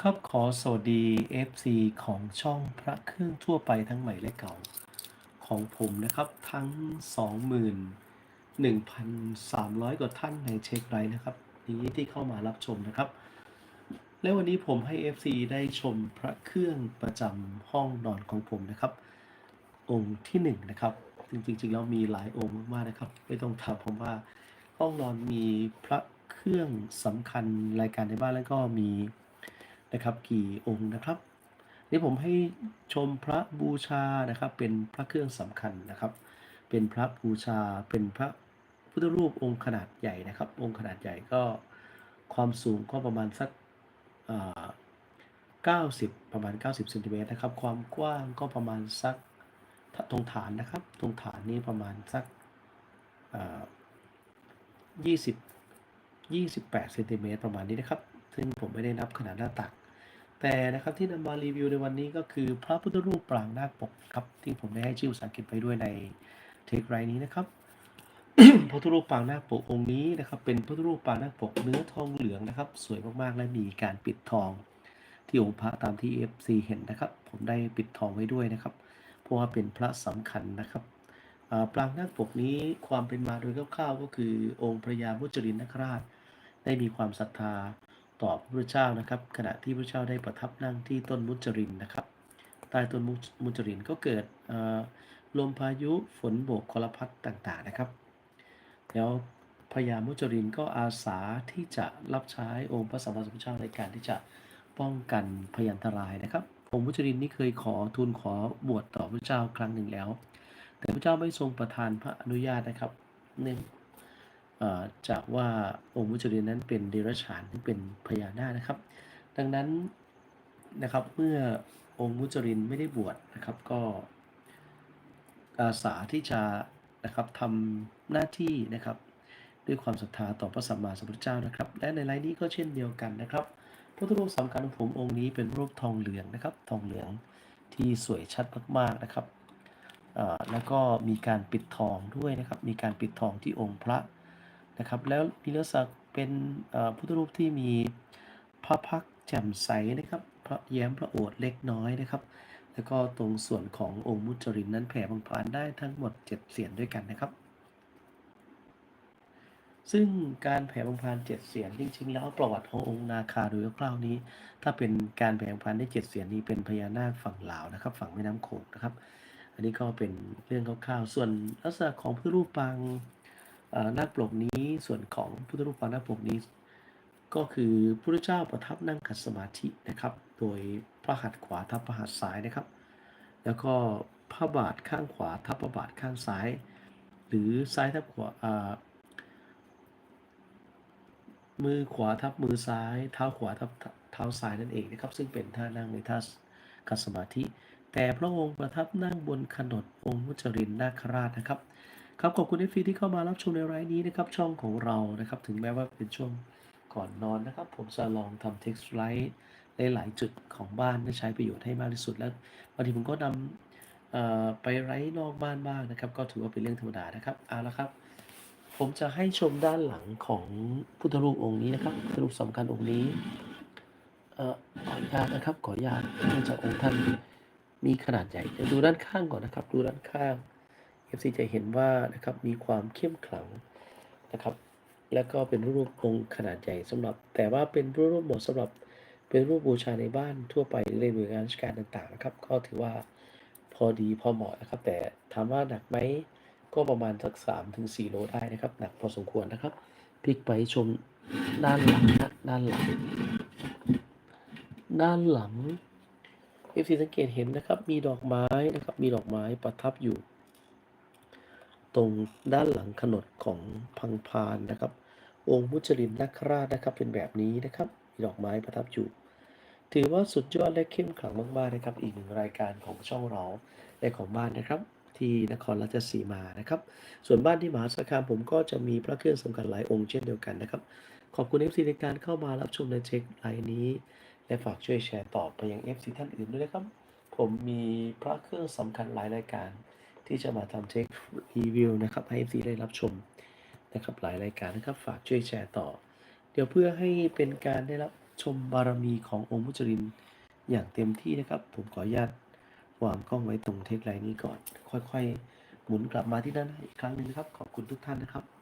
ครับขอสวัสดี FC ของช่องพระเครื่องทั่วไปทั้งใหม่และเก่า ของผมนะครับทั้ง 21,300 กว่าท่านในเช็คไลน์นะครับ นี้ที่เข้ามารับชมนะครับ และวันนี้ผมให้ FC ได้ชมพระเครื่องประจำห้องนอนของผมนะครับ องค์ที่หนึ่งนะครับจริงๆแล้วมีหลายองค์มากๆนะครับ ไม่ต้องถามผมว่าห้องนอนมีพระเครื่องสำคัญรายการในบ้านแล้วก็มี นะครับ กี่องค์นะครับนี่ผมให้ชมพระบูชานะครับ เป็นพระเครื่องสำคัญนะครับ เป็นพระบูชาเป็นพระพุทธรูปองค์ขนาดใหญ่นะครับ องค์ขนาดใหญ่ก็ความสูงก็ประมาณสักอ่า90ประมาณ 90เซนติเมตรนะครับ ความกว้างก็ประมาณสักถ้าตรงฐานนะครับตรงฐานนี้ประมาณสักยี่สิบยี่สิบแปดเซนติเมตรประมาณนี้นะครับ ซึ่งผมไม่ได้นับขนาดหน้าตัก แต่นะครับที่นำมารีวิวในวันนี้ก็คือพระพุทธรูปปรางนาคปกครับที่ผมได้ให้ชื่อภาษาอังกฤษไปด้วยในเทคไรนี้นะครับพระพุทธรูปปรางนาคปกองค์นี้นะครับเป็นพระพุทธรูปปรางนาคปกเนื้อทองเหลืองนะครับ สวยมากๆและมีการปิดทอง ที่องค์พระตามที่ FC เห็นนะครับ ผมได้ปิดทองไว้ด้วยนะครับเพราะว่าเป็นพระสำคัญนะครับอ่าปรางนาคปกนี้ความเป็นมาโดยคร่าวๆก็คือองค์พระยามุจรินนคราช ได้มีความศรัทธา ต่อพระพุทธเจ้านะครับ ขณะที่พระเจ้าได้ประทับนั่งที่ต้นมุจรินนะครับใต้ต้นมุจรินก็เกิดลมพายุฝนโบกคลพัดต่างๆนะครับ แล้วพญามุจรินก็อาสาที่จะรับใช้องค์พระสัมมาสัมพุทธเจ้าในการที่จะป้องกันพยันตรายนะครับ องค์มุจรินนี่เคยขอทูลขอบวชต่อพระเจ้าครั้งหนึ่งแล้ว แต่พระเจ้าไม่ทรงประทานพระอนุญาตนะครับเนื่อง จากว่าองค์มุจรินนั้นเป็นเดรัจฉานที่เป็นพญานาคนะครับ ดังนั้นนะครับเมื่อองค์มุจรินไม่ได้บวชนะครับก็อาสาที่จะนะครับทำหน้าที่นะครับ ด้วยความศรัทธาต่อพระสัมมาสัมพุทธเจ้านะครับ และในไลน์นี้ก็เช่นเดียวกันนะครับพระพุทธรูปสำคัญของผมองค์นี้เป็นรูปทองเหลืองนะครับ ทองเหลืองที่สวยชัดมากๆนะครับแล้วก็มีการปิดทองด้วยนะครับ มีการปิดทองที่องค์พระ นะครับ แล้วมีลักษณะเป็นพุทธรูปที่มีพระพักแจ่มใสนะครับ พระแย้มพระโอษฐ์เล็กน้อยนะครับ แล้วก็ตรงส่วนขององค์มุจรินนั้นแผ่บางผานได้ทั้งหมด 7 เสียงด้วยกันนะครับ ซึ่งการแผ่บังพานเจ็ดเสียงจริงๆ แล้วประวัติขององค์นาคาโดยคร่าวนี้ ถ้าเป็นการแผ่บังพานได้เจ็ดเสียงนี้เป็นพญานาคฝั่งลาวนะครับ ฝั่งแม่น้ำโขงนะครับ อันนี้ก็เป็นเรื่องคร่าวๆ ส่วนลักษณะของพุทธรูปปาง นาคปลกนี้ส่วนของพุทธรูปปางนาคปลกนี้ ก็คือพระเจ้าประทับนั่งขัดสมาธินะครับ โดยพระหัตถ์ขวาทับพระหัตถ์ซ้ายนะครับ แล้วก็พระบาทข้างขวาทับพระบาทข้างซ้าย หรือซ้ายทับขวาอ่ามือขวาทับมือซ้าย เท้าขวาทับเท้าซ้ายนั่นเองนะครับ ซึ่งเป็นท่านั่งในท่าขัดสมาธิ แต่พระองค์ประทับนั่งบนขนดองค์มุจรินนาคราชนะครับ ครับขอบคุณเอฟีที่เข้ามารับชมในรายนี้นะครับช่องของเรานะครับ ถึงแม้ว่าเป็นช่วงก่อนนอนนะครับ ผมจะลองทำเท็กซ์ไลท์หลาย ๆ จุดของบ้านได้ใช้ประโยชน์ให้มากที่สุดแล้วบางทีผมก็นำไปไร้นอกบ้านบ้างนะครับ ก็ถือว่าเป็นเรื่องธรรมดานะครับเอาละครับ ผมจะให้ชมด้านหลังของพุทธรูปองค์นี้นะครับพุทธรูปสำคัญองค์นี้อ่อขออนุญาตนะครับขออนุญาตเนื่องจากองค์ท่านมีขนาดใหญ่เดี๋ยวดูด้านข้างก่อนนะครับ ดูด้านข้าง FC จะเห็นว่านะครับมีความเข้มขลังนะครับ แล้วก็เป็นรูปองค์ขนาดใหญ่สำหรับ แต่ว่าเป็นรูปเหมาะสำหรับเป็นรูปบูชาในบ้านทั่วไปหรือในหน่วยงานราชการต่างๆนะครับ ก็ถือว่าพอดีพอเหมาะนะครับ แต่ถามว่าหนักไหมก็ประมาณสักสามถึงสี่โลได้นะครับ หนักพอสมควรนะครับพลิกไปชมด้านหลังนะด้านหลัง ด้านหลัง FC สังเกตเห็นนะครับ มีดอกไม้นะครับ มีดอกไม้ประทับอยู่ ตรงด้านหลังขนดของพังพานนะครับ องค์มุจลินนาคราชนะครับเป็นแบบนี้นะครับมีดอกไม้ประทับอยู่ ถือว่าสุดยอดและเข้มขลังมากๆนะครับ อีกหนึ่งรายการของช่องเราและของบ้านนะครับ ที่นครราชสีมานะครับ ส่วนบ้านที่มหาสารคามผมก็จะมีพระเครื่องสำคัญหลายองค์เช่นเดียวกันนะครับ ขอบคุณ FC ในการเข้ามารับชมในเช็คไลน์นี้ และฝากช่วยแชร์ต่อไปยัง FC ท่านอื่นด้วยนะครับ ผมมีพระเครื่องสำคัญหลายรายการ ที่จะมาทำเทครีวิวนะครับให้ FC ได้รับชมนะครับหลายรายการนะครับฝากช่วยแชร์ต่อ เดี๋ยวเพื่อให้เป็นการได้รับชมบารมีขององค์มุจรินอย่างเต็มที่นะครับ ผมขออนุญาตวางกล้องไว้ตรงเทคไลน์นี้ก่อน ค่อยๆ หมุนกลับมาที่ด้านหน้าอีกครั้งหนึ่งนะครับ ขอบคุณทุกท่านนะครับ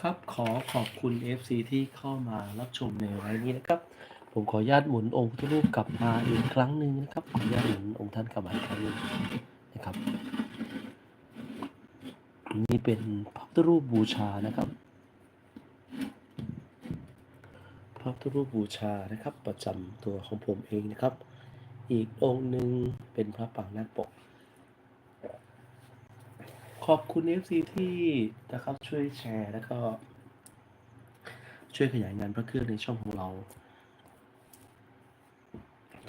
ครับขอขอบคุณ FC ที่เข้ามารับชมในไลฟ์นี้นะครับ ผมขออนุญาตหมุนองค์พุทธรูปกลับมาอีกครั้งหนึ่งนะครับขออนุญาตหมุนองค์ท่านกลับมาอีกครั้งหนึ่งนะครับนี่เป็นพระพุทธรูปบูชานะครับพระพุทธรูปบูชานะครับ ประจำตัวของผมเองนะครับ อีกองค์หนึ่งเป็นพระปางนาคปก ขอบคุณ FC ที่นะครับช่วยแชร์แล้วก็ ช่วยขยายงานพระเครื่องในช่องของเรา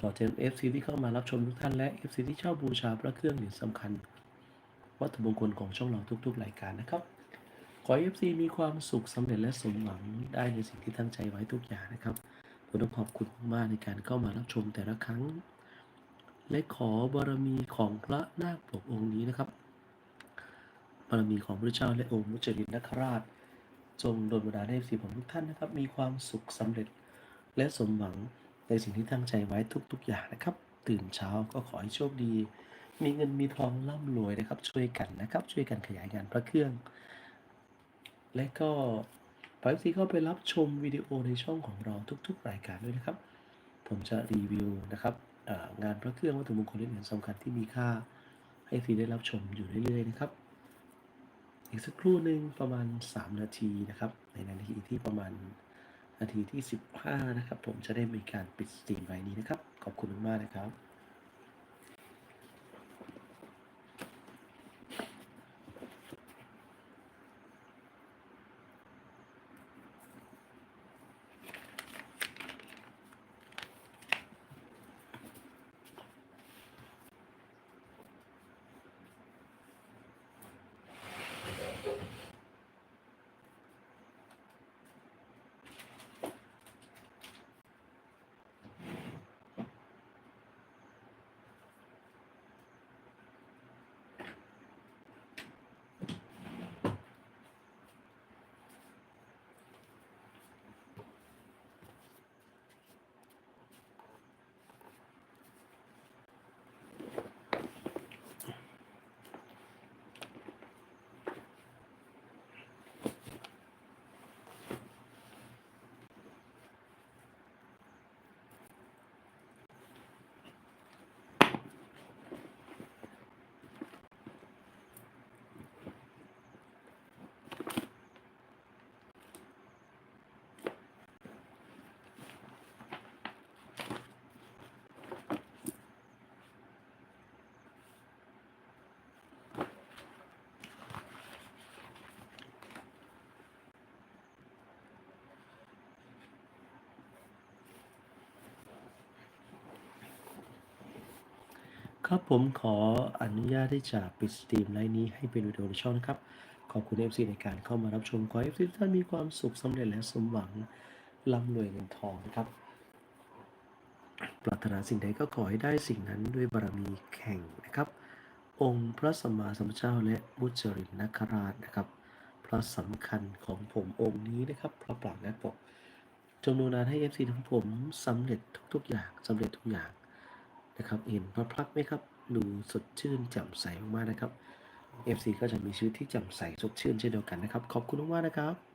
ขอเชิญ FC ที่เข้ามารับชมทุกท่านและ FC ที่ชอบบูชาพระเครื่องนี่สำคัญ วัตถุมงคลของช่องเราทุก ๆ รายการนะครับ ขอ FC มีความสุขสำเร็จและสมหวังได้ในสิ่งที่ตั้งใจไว้ทุกอย่างนะครับผมต้องขอบคุณมากๆในการเข้ามารับชมแต่ละครั้ง และขอบารมีของพระนาคปกองค์นี้นะครับ บารมีของพระเจ้าและองค์มุจลินนคราช จงโดนบันดาลให้สีผมทุกท่านนะครับ มีความสุขสำเร็จ และสมหวังในสิ่งที่ตั้งใจไว้ทุก ๆ อย่างนะครับ ตื่นเช้าก็ขอให้โชคดี มีเงินมีทองร่ำรวยนะครับ ช่วยกันนะครับ ช่วยกันขยายงานพระเครื่อง และก็ปอยซีก็ไปรับชมวิดีโอในช่องของเราทุก ๆ รายการด้วยนะครับ ผมจะรีวิวนะครับงานพระเครื่องวัตถุมงคลเหรียญสำคัญที่มีค่าให้ฟรีได้รับชมอยู่เรื่อยๆนะครับ อีกสักครู่หนึ่งประมาณ 3 นาทีนะครับ ในนาทีที่ประมาณนาทีที่ 15 นะครับ ผมจะได้มีการปิดสตรีมไว้นี้นะครับ ขอบคุณมากนะครับ ครับผมขออนุญาตที่จะปิดสตรีมไลน์นี้ให้เป็นวิดีโอในช่องนะครับ ขอบคุณ FC ในการเข้ามารับชม ขอให้ FC ทุกท่านมีความสุขสำเร็จและสมหวังร่ำรวยเงินทองนะครับ ปรารถนาสิ่งใดก็ขอให้ได้สิ่งนั้นด้วยบารมีแข่งนะครับ องค์พระสัมมาสัมพุทธเจ้าและมุจรินนคราชนะครับ พระสำคัญของผมองค์นี้นะครับ พระปรางและปกจงดูนานให้ FC ของผมสำเร็จทุกๆอย่างสำเร็จทุกอย่าง นะครับ เห็นพระพักไหมครับ ดูสดชื่นแจ่มใสมากๆนะครับ FC ก็จะมีชีวิตที่แจ่มใสสดชื่นเช่นเดียวกันนะครับ ขอบคุณมากๆนะครับ